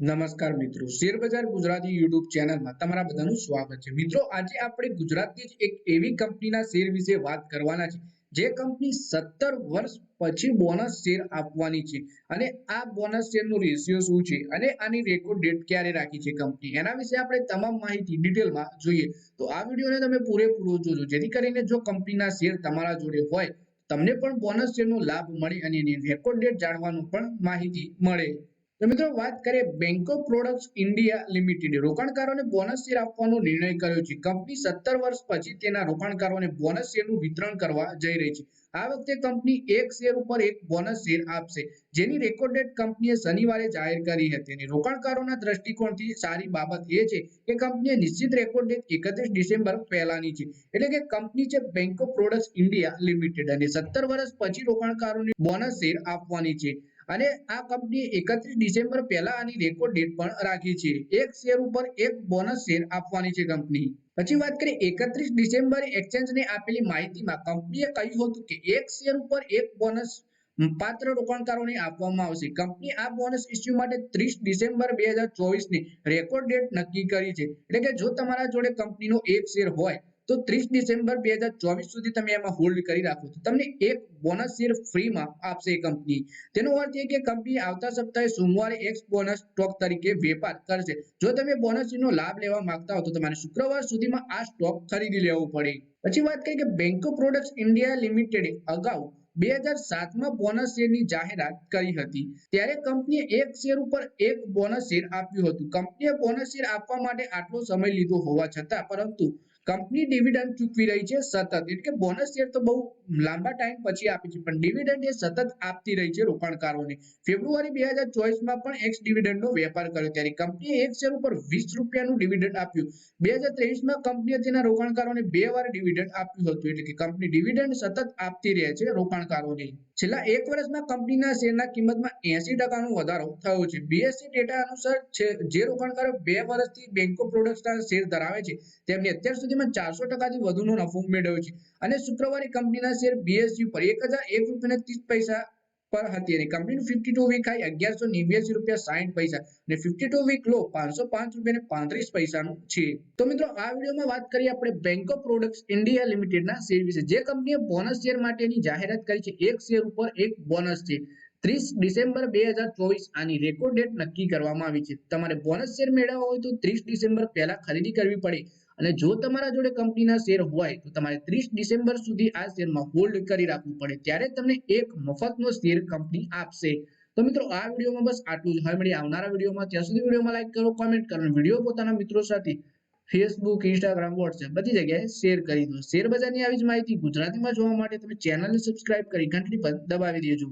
નમસ્કાર મિત્રો. શેરબજાર ગુજરાતી યુટ્યુબ ચેનલમાં તમારા બધાનું સ્વાગત છે. મિત્રો, આજે આપણે ગુજરાતની જ એક એવી કંપનીના શેર વિશે વાત કરવાના છે, જે કંપની સત્તર વર્ષ પછી બોનસ શેર આપવાની છે. અને આ બોનસ શેરનો રેશિયો શું છે અને આની રેકોર્ડ ડેટ ક્યારે રાખી છે કંપની? એના વિશે આપણે તમામ માહિતી ડિટેલમાં જોઈએ. તો આ વિડીયોને તમે પૂરેપૂરો જોજો. જેથી કરીને જો કંપનીના શેર તમારા જોડે હોય, તમને પણ બોનસ શેરનો લાભ મળે અને એની રેકોર્ડ ડેટ જાણવાનું પણ માહિતી મળે. તો મિત્રો વાત કરીએ બેંકો પ્રોડક્ટ્સ ઇન્ડિયા લિમિટેડ રોકાણકારોને બોનસ શેર આપવાનો નિર્ણય કર્યો છે. કંપની સત્તર વર્ષ પછી તેના રોકાણકારોને બોનસ શેરનું વિતરણ કરવા જઈ રહી છે. આ વખતે કંપની એક શેર ઉપર એક બોનસ શેર આપશે. જેની રેકોર્ડ કંપનીએ શનિવારે જાહેર કરી હતી. અને રોકાણકારોના દ્રષ્ટિકોણથી સારી બાબત એ છે કે કંપનીએ નિશ્ચિત રેકોર્ડ એકત્રીસ ડિસેમ્બર પહેલાની છે. એટલે કે કંપની છે બેંકો પ્રોડક્ટ્સ ઇન્ડિયા લિમિટેડ અને સત્તર વર્ષ પછી રોકાણકારોને બોનસ શેર આપવાની છે. અને આ કંપની એકત્રીસ ડિસેમ્બર પહેલા આની રેકોર્ડ ડેટ પણ રાખી છે. એક શેર ઉપર એક બોનસ શેર આપવાની છે કંપની. પછી વાત કરીએ એકત્રીસ ડિસેમ્બરે એક્સચેન્જને આપેલી માહિતીમાં કંપનીએ કહ્યું હતું કે એક શેર ઉપર એક બોનસ પાત્ર રોકાણકારોને આપવામાં આવશે. કંપની આ બોનસ ઇસ્યુ માટે ત્રીસ ડિસેમ્બર બે હજાર ચોવીસની રેકોર્ડ ડેટ નક્કી કરી છે. એટલે કે જો તમારા જોડે કંપનીનો એક શેર હોય તો ત્રીસ ડિસેમ્બર બે હજાર ચોવીસ સુધી તમે એમાં હોલ્ડ કરી રાખો. તો તમને એક બોનસ શેર ફ્રીમાં આપશે કંપની તેનો અર્થ એ કે કંપની આવતા સપ્તાહે સોમવારે એક બોનસ સ્ટોક તરીકે વેપાર કરશે. જો તમે બોનસ શેરનો લાભ લેવા માંગતા હો તો તમારે શુક્રવાર સુધીમાં આ સ્ટોક ખરીદી લેવો પડે. પછી વાત કરીએ કે બેંકો પ્રોડક્ટ ઇન્ડિયા લિમિટેડે અગાઉ બે હજાર સાતમાં બોનસ શેરની જાહેરાત કરી હતી. ત્યારે કંપનીએ એક શેર ઉપર એક બોનસ શેર આપ્યું હતું. કંપનીએ બોનસ શેર આપવા માટે આટલો સમય લીધો હોવા છતાં, પરંતુ કંપની ડિવિડન્ડ ચૂકવી રહી છે સતત. એટલે કે બોનસ શેર તો બહુ લાંબા ટાઈમ પછી આપે છે. પણ ડિવિડન્ડ એ સતત આપતી રહી છે રોકાણકારોને. ફેબ્રુઆરી બે હજાર ચોવીસમાં પણ એક્સ ડિવિડન્ડનો વેપાર કર્યો. ત્યારે કંપનીએ એક શેર ઉપર વીસ રૂપિયાનું ડિવિડન્ડ આપ્યું. બે હજાર ત્રેવીસમાં કંપનીએ તેના રોકાણકારોને બે વાર ડિવિડન્ડ આપ્યું હતું. એટલે કે કંપની ડિવિડન્ડ સતત આપતી રહે છે રોકાણકારોને. છેલ્લા એક વર્ષમાં કંપનીના શેરના કિંમતમાં એસી ટકાનો વધારો થયો છે. બીએસસી ડેટા અનુસાર છે, જે રોકાણકારો બે વર્ષથી બેંકો પ્રોડક્ટ્સના શેર ધરાવે છે, તેમને અત્યાર સુધીમાં ચારસો ટકાથી વધુનો નફો મેળવ્યો છે. અને શુક્રવારે કંપનીના શેર બીએસયુ પર એક હજાર એક રૂપિયા ત્રીસ પૈસા પર હતી અને કંપનીનું ફિફ્ટી ટુ વીક હાઈ અગિયારસો નેવ્યાસી રૂપિયા સાઠ પૈસા અને ફિફ્ટી ટુ વીક લો પાંચસો પાંચ રૂપિયા પાંત્રીસ પૈસાનું છે. તો મિત્રો, આ વિડીયોમાં વાત કરીએ આપણે બેંક ઓફ પ્રોડક્ટ્સ ઇન્ડિયા લિમિટેડના શેર વિશે. જે કંપનીએ બોનસ શેર માટેની જાહેરાત કરી છે, એક શેર ઉપર એક બોનસ છે. ત્રીસ ડિસેમ્બર બે હજાર ચોવીસ આની રેકોર્ડ ડેટ નક્કી કરવામાં આવી છે. તમારે બોનસ શેર મેળવવા હોય તો ત્રીસ ડિસેમ્બર પહેલા ખરીદી કરવી પડે. અને જો તમારા જોડે કંપનીના શેર હોય તો તમારે ત્રીસ ડિસેમ્બર સુધી આ શેરમાં હોલ્ડ કરી રાખવું પડે. ત્યારે તમને એક મફતનો શેર કંપની આપશે. તો મિત્રો, આ વિડીયોમાં બસ આટલું જ. હવે મળી આવનારા વિડીયોમાં. ત્યાં સુધી વિડીયોમાં લાઈક કરો કોમેન્ટ કરો વીડિયો પોતાના મિત્રો સાથે ફેસબુક ઇન્સ્ટાગ્રામ વોટ્સએપ બધી જગ્યાએ શેર કરી દો. શેર બજારની આવી જ માહિતી ગુજરાતીમાં જોવા માટે તમે ચેનલને સબસ્ક્રાઇબ કરી ઘંટડી પર દબાવી દેજો.